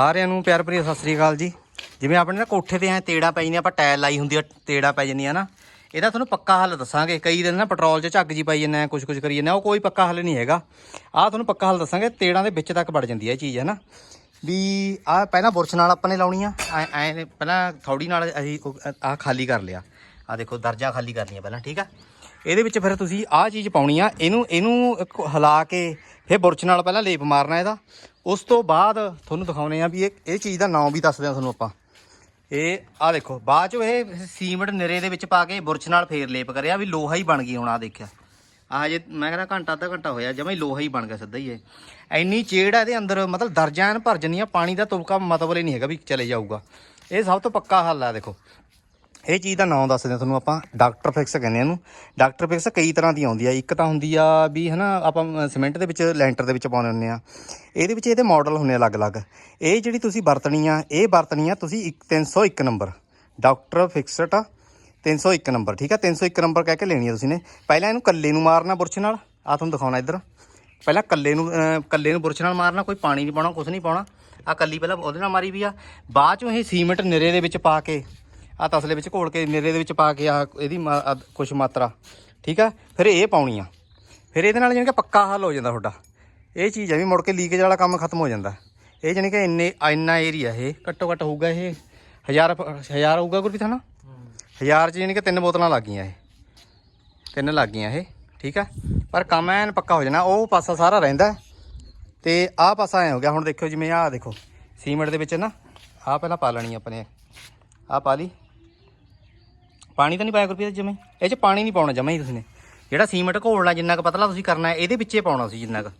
ਸਾਰਿਆਂ ਨੂੰ ਪਿਆਰ ਭਰੀ ਸਤਿ ਸ੍ਰੀ ਅਕਾਲ ਜੀ। ਜਿਵੇਂ ਆਪਣੇ ਨਾ ਕੋਠੇ ਤੇ ਐ ਤੇੜਾ ਪੈ ਜਾਂਦੀ ਆਪਾਂ ਟਾਇਲ ਲਾਈ ਹੁੰਦੀ ਆ, ਤੇੜਾ ਪੈ ਜਾਂਦੀ ਆ ਨਾ। ਇਹਦਾ ਤੁਹਾਨੂੰ ਪੱਕਾ ਹੱਲ ਦੱਸਾਂਗੇ। ਕਈ ਦਿਨ ਨਾ ਪੈਟਰੋਲ 'ਚ ਝੱਗ ਜੀ ਪਾਈ ਜਾਂਦੇ ਆ ਕੁਝ ਕੁਝ ਕਰੀ ਜਾਂਦੇ ਆ, ਉਹ ਕੋਈ ਪੱਕਾ ਹੱਲ ਨਹੀਂ ਹੈਗਾ। ਆਹ ਤੁਹਾਨੂੰ ਪੱਕਾ ਹੱਲ ਦੱਸਾਂਗੇ, ਤੇੜਾਂ ਦੇ ਵਿੱਚ ਤੱਕ ਵੜ ਜਾਂਦੀ ਹੈ ਇਹ ਚੀਜ਼ ਹੈ ਨਾ ਵੀ ਆਹ ਪਹਿਲਾਂ ਬੁਰਸ਼ ਨਾਲ ਆਪਾਂ ਨੇ ਲਾਉਣੀ ਆ, ਐ, ਐਂ ਨੇ ਪਹਿਲਾਂ ਥੌੜੀ ਨਾਲ ਅਸੀਂ ਆਹ ਖਾਲੀ ਕਰ ਲਿਆ। ਆਹ ਦੇਖੋ, ਦਰਜਾ ਖਾਲੀ ਕਰਨੀਆਂ ਪਹਿਲਾਂ, ਠੀਕ ਆ? ਇਹਦੇ ਵਿੱਚ ਫਿਰ ਤੁਸੀਂ ਆਹ ਚੀਜ਼ ਪਾਉਣੀ ਆ, ਇਹਨੂੰ ਇਹਨੂੰ ਇੱਕ ਹਿਲਾ ਕੇ ਫਿਰ ਬੁਰਸ਼ ਨਾਲ ਪਹਿਲਾਂ ਲੇਪ ਮਾਰਨਾ ਇਹਦਾ। ਉਸ ਤੋਂ ਬਾਅਦ ਤੁਹਾਨੂੰ ਦਿਖਾਉਨੇ ਆ ਵੀ ਇਹ ਇਹ ਚੀਜ਼ ਦਾ ਨਾਮ ਵੀ ਦੱਸਦੇ ਆ ਤੁਹਾਨੂੰ ਆਪਾਂ। ਇਹ ਆ ਦੇਖੋ, ਬਾਅਦ 'ਚੋਂ ਇਹ ਸੀਮੈਂਟ ਨਿਰੇ ਦੇ ਵਿੱਚ ਪਾ ਕੇ ਬੁਰਸ਼ ਨਾਲ ਫੇਰ ਲੇਪ ਕਰਿਆ ਵੀ ਲੋਹਾ ਹੀ ਬਣ ਗਈ ਹੁਣ ਆ ਦੇਖਿਆ। ਆ ਜੇ ਮੈਂ ਕਹਿੰਦਾ ਘੰਟਾ ਅੱਧਾ ਘੰਟਾ ਹੋਇਆ, ਜਮਾ ਹੀ ਲੋਹਾ ਹੀ ਬਣ ਗਿਆ ਸਿੱਧਾ ਹੀ ਇਹ। ਇੰਨੀ ਚੇੜ ਆ ਇਹਦੇ ਅੰਦਰ, ਮਤਲਬ ਦਰਜਾਂ ਐਨ ਭਰ ਜੰਨੀਆਂ ਪਾਣੀ ਦਾ ਤੁਬਕਾ ਮਤਲਬ ਹੀ ਨਹੀਂ ਹੈਗਾ ਵੀ ਚਲੇ ਜਾਊਗਾ। ਇਹ ਸਭ ਤੋਂ ਪੱਕਾ ਹੱਲ ਆ ਦੇਖੋ। ਇਹ ਚੀਜ਼ ਦਾ ਨਾਮ ਦੱਸਦੇ ਹਾਂ ਤੁਹਾਨੂੰ ਆਪਾਂ ਡਾਕਟਰ ਫਿਕਸ ਕਹਿੰਦੇ ਆ ਇਹਨੂੰ। ਡਾਕਟਰ ਫਿਕਸ ਕਈ ਤਰ੍ਹਾਂ ਦੀ ਆਉਂਦੀ ਆ। ਇੱਕ ਤਾਂ ਹੁੰਦੀ ਆ ਵੀ ਹਨਾ ਆਪਾਂ ਅਮ, ਸਿਮੈਂਟ ਦੇ ਵਿੱਚ ਲੈਂਟਰ ਦੇ ਵਿੱਚ ਪਾਉਂਦੇ ਹੁੰਦੇ ਆ। ਇਹਦੇ ਵਿੱਚ ਇਹਦੇ ਮਾਡਲ ਹੁੰਦੇ ਆ ਅਲੱਗ-ਅਲੱਗ। ਇਹ ਜਿਹੜੀ ਤੁਸੀਂ ਵਰਤਣੀ ਆ ਇਹ ਵਰਤਣੀ ਆ ਤੁਸੀਂ ਇੱਕ 301 ਨੰਬਰ। ਡਾਕਟਰ ਫਿਕਸਟ ਆ 301 ਨੰਬਰ ਠੀਕ ਆ? 301 ਨੰਬਰ ਕਹਿ ਕੇ ਲੈਣੀ ਆ ਤੁਸੀਂ ਨੇ। ਪਹਿਲਾਂ ਇਹਨੂੰ ਕੱਲੇ ਨੂੰ ਮਾਰਨਾ ਬੁਰਸ਼ ਨਾਲ। ਆ ਤੁਹਾਨੂੰ ਦਿਖਾਉਣਾ ਇੱਧਰ। ਪਹਿਲਾਂ ਕੱਲੇ ਨੂੰ ਅਹ, ਕੱਲੇ ਨੂੰ ਬੁਰਸ਼ ਨਾਲ ਮਾਰਨਾ ਕੋਈ ਪਾਣੀ ਨਹੀਂ ਪਾਉਣਾ ਕੁਝ ਨਹੀਂ ਪਾਉਣਾ। ਆ ਕੱਲੀ ਪਹਿਲਾਂ ਉਹਦੇ ਨਾਲ ਮਾਰੀ ਵੀ ਆ। ਬਾਅਦ ਚੋਂ ਇਹ ਸੀਮੈਂਟ ਨਿਰੇ ਦੇ ਵਿੱਚ ਪਾ ਕੇ ਆ ਤਸਲੇ ਵਿੱਚ ਘੋਲ ਕੇ ਨਿਰੇ ਦੇ ਵਿੱਚ ਪਾ ਕੇ ਆ ਇਹਦੀ ਕੁਝ ਮਾਤਰਾ, ਠੀਕ ਆ? ਫਿਰ ਇਹ ਪਾਉਣੀ ਆ ਫਿਰ ਇਹਦੇ ਨਾਲ ਜਾਣੀ ਕਿ ਪੱਕਾ ਹੱਲ ਹੋ ਜਾਂਦਾ ਤੁਹਾਡਾ। ਇਹ ਚੀਜ਼ ਆ ਵੀ ਮੁੜ ਕੇ ਲੀਕੇਜ ਵਾਲਾ ਕੰਮ ਖਤਮ ਹੋ ਜਾਂਦਾ। ਇਹ ਜਾਣੀ ਕਿ ਇੰਨੇ ਇੰਨਾ ਏਰੀਆ ਇਹ, ਘੱਟੋ ਘੱਟ ਹੋਊਗਾ ਇਹ ਹਜ਼ਾਰ ਹਜ਼ਾਰ ਹੋਊਗਾ ਗੁਰਪ੍ਰੀਤ, ਹਨਾ? ਹਜ਼ਾਰ ਚ ਜਾਣੀ ਕਿ ਤਿੰਨ ਬੋਤਲਾਂ ਲੱਗ ਗਈਆਂ ਇਹ। ਤਿੰਨ ਲੱਗ ਗਈਆਂ ਇਹ, ਠੀਕ ਆ? ਪਰ ਕੰਮ ਐਨ ਪੱਕਾ ਹੋ ਜਾਣਾ, ਉਹ ਪਾਸਾ ਸਾਰਾ ਰਹਿੰਦਾ। ਤੇ ਆਹ ਪਾਸਾ ਐ ਹੋ ਗਿਆ, ਹੁਣ ਦੇਖੋ ਜਿਵੇਂ ਆਹ ਦੇਖੋ, ਸੀਮੈਂਟ ਦੇ ਵਿੱਚ ਨਾ, ਆਹ ਪਹਿਲਾਂ ਪਾ ਲੈਣੀ ਆਪਣੇ ਆਹ ਪਾ ਲਈ। ਪਾਣੀ ਤਾਂ ਨਹੀਂ ਪਾਇਆ ਗੁਰਪ੍ਰੀਤ ਜਮੇ? ਇਹ ਚ ਪਾਣੀ ਨਹੀਂ ਪਾਉਣਾ ਜਮਾ ਹੀ ਤੁਸੀਂ ਨੇ ਜਿਹੜਾ ਸੀਮੈਂਟ ਘੋਲਣਾ ਜਿੰਨਾ ਕੁ ਪਤਲਾ ਤੁਸੀਂ ਕਰਨਾ ਇਹਦੇ ਵਿੱਚੇ ਪਾਉਣਾ ਸੀ ਜਿੰਨਾ ਕੁ।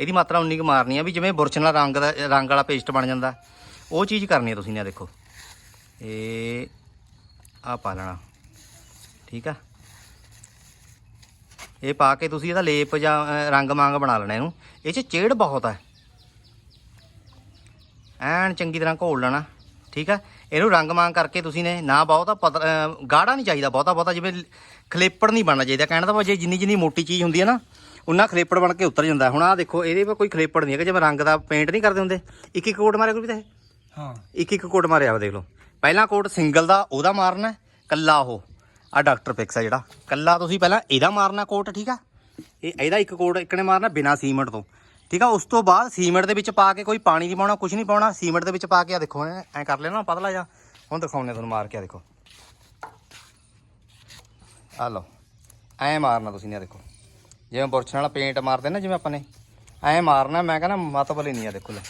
ਇਹਦੀ ਮਾਤਰਾ ਉਨੀ ਕੁ ਮਾਰਨੀ ਆ ਵੀ ਜਿਵੇਂ ਬੁਰਸ਼ ਨਾਲ ਰੰਗ ਦਾ, ਰੰਗ ਵਾਲਾ ਪੇਸਟ ਬਣ ਜਾਂਦਾ। ਉਹ ਚੀਜ਼ ਕਰਨੀ ਹੈ ਤੁਸੀਂ ਨੇ ਦੇਖੋ। ਇਹ ਆ ਪਾ ਲੈਣਾ। ਠੀਕ ਆ? ਇਹ ਪਾ ਕੇ ਤੁਸੀਂ ਇਹਦਾ ਲੇਪ ਜਾਂ ਰੰਗ ਮੰਗ ਬਣਾ ਲੈਣਾ ਇਹਨੂੰ। ਇਹ ਚ ਚੇੜ ਬਹੁਤ ਹੈ ਐਨ ਚੰਗੀ ਤਰ੍ਹਾਂ ਘੋਲ ਲੈਣਾ। ਠੀਕ ਆ? ਇਹਨੂੰ ਰੰਗ ਮੰਗ ਕਰਕੇ ਤੁਸੀਂ ਨੇ ਨਾ ਬਹੁਤਾ ਗਾੜਾ ਨਹੀਂ ਚਾਹੀਦਾ ਬਹੁਤਾ ਬਹੁਤਾ ਜਿਵੇਂ ਖਲੇਪੜ ਨਹੀਂ ਬਣਨਾ ਚਾਹੀਦਾ। ਕਹਿਣ ਦਾ ਭਾਵ ਜੇ ਜਿੰਨੀ ਜਿੰਨੀ ਮੋਟੀ ਚੀਜ਼ ਹੁੰਦੀ ਹੈ ਨਾ ਉਹਨਾਂ ਖਲੇਪੜ ਬਣ ਕੇ ਉਤਰ ਜਾਂਦਾ। ਹੁਣ ਆਹ ਦੇਖੋ ਇਹਦੇ 'ਤੇ ਕੋਈ ਖਲੇਪੜ ਨਹੀਂ ਹੈਗਾ ਜਿਵੇਂ ਰੰਗ ਦਾ ਪੇਂਟ ਨਹੀਂ ਕਰਦੇ ਹੁੰਦੇ। ਇੱਕ ਇੱਕ ਕੋਟ ਮਾਰਿਆ ਕੋਈ ਵੀ ਤਾਂ ਹਾਂ। ਇੱਕ ਇੱਕ ਕੋਟ ਮਾਰਿਆ ਵਾ ਦੇਖ ਲਓ। ਪਹਿਲਾ ਕੋਟ ਸਿੰਗਲ ਦਾ ਉਹਦਾ ਮਾਰਨਾ ਹੈ, ਕੱਲਾ ਉਹ। ਆ ਡਾਕਟਰ ਪਿਕਸ ਆ ਜਿਹੜਾ। ਕੱਲਾ ਤੁਸੀਂ ਪਹਿਲਾਂ ਇਹਦਾ ਮਾਰਨਾ ਕੋਟ ਠੀਕ ਆ? ਇਹ ਇਹਦਾ ਇੱਕ ਕੋਟ ਇੱਕ ਨੇ ਮਾਰਨਾ ਬਿਨਾ ਸੀਮੈਂਟ ਤੋਂ। ਠੀਕ ਆ ਉਸ ਤੋਂ ਬਾਅਦ ਸੀਮੈਂਟ ਦੇ ਵਿੱਚ ਪਾ ਕੇ ਕੋਈ ਪਾਣੀ ਨਹੀਂ ਪਾਉਣਾ ਕੁਝ ਨਹੀਂ ਪਾਉਣਾ ਸੀਮੈਂਟ ਦੇ ਵਿੱਚ ਪਾ ਕੇ ਆ ਦੇਖੋ ਐ ਕਰ ਲੈਣਾ ਪਤਲਾ ਜਾ ਹੁਣ ਦਿਖਾਉਣੇ ਤੁਹਾਨੂੰ ਮਾਰ ਕੇ ਆ ਦੇਖੋ। ਆ ਲਓ ਐ ਮਾਰਨਾ ਤੁਸੀਂ ਨੇ ਦੇਖੋ। ਜਿਵੇਂ ਬੁਰਸ਼ ਨਾਲ ਪੇਂਟ ਮਾਰਦੇ ਨਾ ਜਿਵੇਂ ਆਪਾਂ ਨੇ ਐ ਮਾਰਨਾ ਮੈਂ ਕਹਿੰਦਾ ਮਤਬਲ ਹੀ ਨਹੀਂ ਆ ਦੇਖੋ ਲੈ।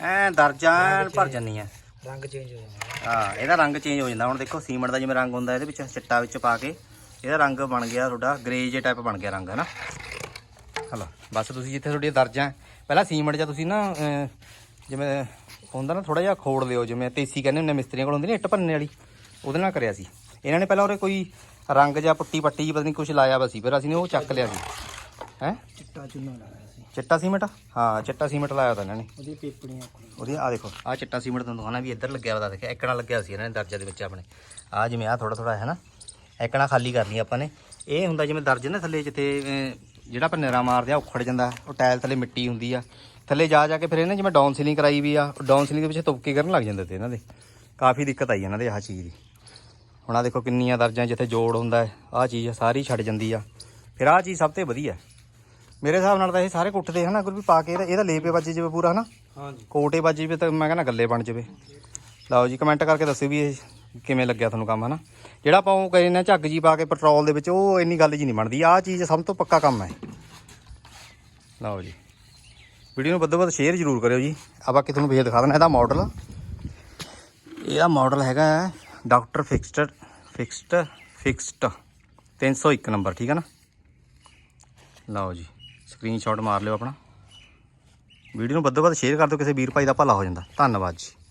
ਐ ਦਰਜਾ ਐਨ ਭਰ ਜੰਨੀ ਆ। ਰੰਗ ਚੇਂਜ ਹੋ ਜਾਂਦਾ। ਹਾਂ ਇਹਦਾ ਰੰਗ ਚੇਂਜ ਹੋ ਜਾਂਦਾ। ਹੁਣ ਦੇਖੋ ਸੀਮੈਂਟ ਦਾ ਜਿਵੇਂ ਰੰਗ ਹੁੰਦਾ ਇਹਦੇ ਵਿੱਚ ਚਿੱਟਾ ਵਿੱਚ ਪਾ ਕੇ ਇਹਦਾ ਰੰਗ ਬਣ ਗਿਆ ਤੁਹਾਡਾ ਗ੍ਰੇ ਜੇ ਟਾਈਪ ਬਣ ਗਿਆ ਰੰਗ ਹੈ ਨਾ ਹਲੋ ਬਸ ਤੁਸੀਂ ਜਿੱਥੇ ਤੁਹਾਡੀਆਂ ਦਰਜਾਂ ਪਹਿਲਾਂ ਸੀਮੈਂਟ ਜਾਂ ਤੁਸੀਂ ਨਾ ਜਿਵੇਂ ਹੁੰਦਾ ਨਾ ਥੋੜਾ ਜਿਹਾ ਖੋੜ ਲਿਓ ਜਿਵੇਂ ਤੇਸੀ ਕਹਿੰਦੇ ਹੁੰਦੇ ਮਿਸਤਰੀਆਂ ਕੋਲ ਹੁੰਦੀ ਨਾ ਇੱਟ ਭੰਨਣ ਵਾਲੀ ਉਹਦੇ ਨਾਲ ਕਰਿਆ ਸੀ। ਇਹਨਾਂ ਨੇ ਪਹਿਲਾਂ ਉਹਰੇ ਕੋਈ ਰੰਗ ਜਾਂ ਪੁੱਟੀ ਪੱਟੀ ਜਿਹੀ ਪਤਾ ਨਹੀਂ ਕੁਝ ਲਾਇਆ ਵਾ ਸੀ ਫਿਰ ਅਸੀਂ ਨੇ ਉਹ ਚੱਕ ਲਿਆ ਸੀ। ਹੈ? ਚਿੱਟਾ ਚੁੰਨਾ ਲਾਇਆ ਸੀ। ਚਿੱਟਾ ਸੀਮੈਂਟ? ਹਾਂ ਚਿੱਟਾ ਸੀਮੈਂਟ ਲਾਇਆ ਤਾਂ ਇਹਨਾਂ ਨੇ। ਉਹਦੀ ਪੇਪੜੀਆਂ ਉਹਦੀ ਆ ਦੇਖੋ ਆ ਚਿੱਟਾ ਸੀਮੈਂਟ ਤੁਹਾਨੂੰ ਦਿਖਾਉਣਾ ਵੀ ਇੱਧਰ ਲੱਗਿਆ ਹੋਇਆ ਦੇਖਿਆ ਇੱਕਣਾ ਲੱਗਿਆ ਸੀ ਇਹਨਾਂ ਨੇ ਦਰਜਾ ਦੇ ਵਿੱਚ ਆਪਣੇ। ਆ ਜਿਵੇਂ ਆ ਥੋੜਾ ਥੋੜਾ ਹੈ ਨਾ ਇੱਕਣਾ ਖਾਲੀ ਕਰਨੀ ਆਪਾਂ ਨੇ। ਇਹ ਹੁੰਦਾ ਜਿਵੇਂ ਦਰਜ ਨਾ ਥੱਲੇ ਜਿੱਥੇ ਜਿਹੜਾ ਆਪਾਂ ਨਿਰਾ ਮਾਰਦੇ ਆ ਉਖੜ ਜਾਂਦਾ। ਉਹ ਟਾਇਲ ਥੱਲੇ ਮਿੱਟੀ ਹੁੰਦੀ ਆ। ਥੱਲੇ ਜਾ ਜਾ ਕੇ ਫਿਰ ਇਹਨਾਂ ਜਿਵੇਂ ਡਾਊਨ ਸੀਲਿੰਗ ਕਰਾਈ ਵੀ ਆ ਡਾਊਨ ਸੀਲਿੰਗ ਦੇ ਵਿੱਚ ਤੁਪਕੇ ਕਰਨ ਲੱਗ ਜਾਂਦੇ ਤੇ ਇਹਨਾਂ ਦੇ। ਕਾਫੀ ਦਿੱਕਤ ਆਈ ਇਹਨਾਂ ਦੇ ਆਹ ਚੀਜ਼ ਦੀ। ਹੁਣ ਆ ਦੇਖੋ ਕਿੰਨੀਆਂ ਦਰਜਾਂ ਜਿੱਥੇ ਜੋੜ ਹੁੰਦਾ ਹੈ ਆਹ ਚੀਜ਼ ਸਾਰੀ ਛੱਡ ਜਾਂਦੀ ਆ। ਫਿਰ ਆਹ ਚੀਜ਼ ਸਭ ਤੋਂ ਵਧੀਆ ਮੇਰੇ ਹਿਸਾਬ ਨਾਲ ਤਾਂ ਇਹ ਸਾਰੇ ਕੁੱਟਦੇ ਹਨਾ ਗੁਰੂ ਵੀ ਪਾ ਕੇ ਇਹਦਾ ਇਹਦਾ ਲੇਪੇ ਵੱਜੇ ਜਿਵੇਂ ਪੂਰਾ ਹਨਾ। ਹਾਂਜੀ। ਕੋਟੇ ਵੱਜ ਜਵੇ ਤਾਂ ਮੈਂ ਕਹਿੰਦਾ ਗੱਲੇ ਬਣ ਜਵੇ। ਲਓ ਜੀ ਕਮੈਂਟ ਕਰਕੇ ਦੱਸਿਓ ਵੀ ਇਹ ਕਿਵੇਂ ਲੱਗਿਆ ਤੁਹਾਨੂੰ ਕੰਮ ਹਨਾ। ਜਿਹੜਾ ਆਪਾਂ ਉਹ ਕਹਿੰਦੇ ਨੇ ਝੱਗ ਜੀ ਪਾ ਕੇ ਪੈਟਰੋਲ ਦੇ ਵਿੱਚ, ਉਹ ਇੰਨੀ ਗੱਲ ਜੀ ਨਹੀਂ ਬਣਦੀ। ਆਹ ਚੀਜ਼ ਸਭ ਤੋਂ ਪੱਕਾ ਕੰਮ ਹੈ। ਲਓ ਜੀ। ਵੀਡੀਓ ਨੂੰ ਵੱਧੋ ਵੱਧ ਸ਼ੇਅਰ ਜ਼ਰੂਰ ਕਰਿਓ ਜੀ। ਆ ਬਾਕੀ ਤੁਹਾਨੂੰ ਵੇਖ ਦਿਖਾ ਦਿੰਦਾ ਇਹਦਾ ਮਾਡਲ ਇਹਦਾ ਮਾਡਲ ਹੈਗਾ doctor fixed fixed fixed 301 number, ਠੀਕ ਹੈ ਨਾ? ਲਓ ਜੀ। ਸਕਰੀਨਸ਼ਾਟ ਮਾਰ ਲਿਓ ਆਪਣਾ। ਵੀਡੀਓ ਨੂੰ ਵੱਧੋ ਵੱਧ ਸ਼ੇਅਰ ਕਰ ਦਿਓ। ਕਿਸੇ ਵੀਰ ਭਾਈ ਦਾ ਭਲਾ ਹੋ ਜਾਂਦਾ। ਧੰਨਵਾਦ ਜੀ।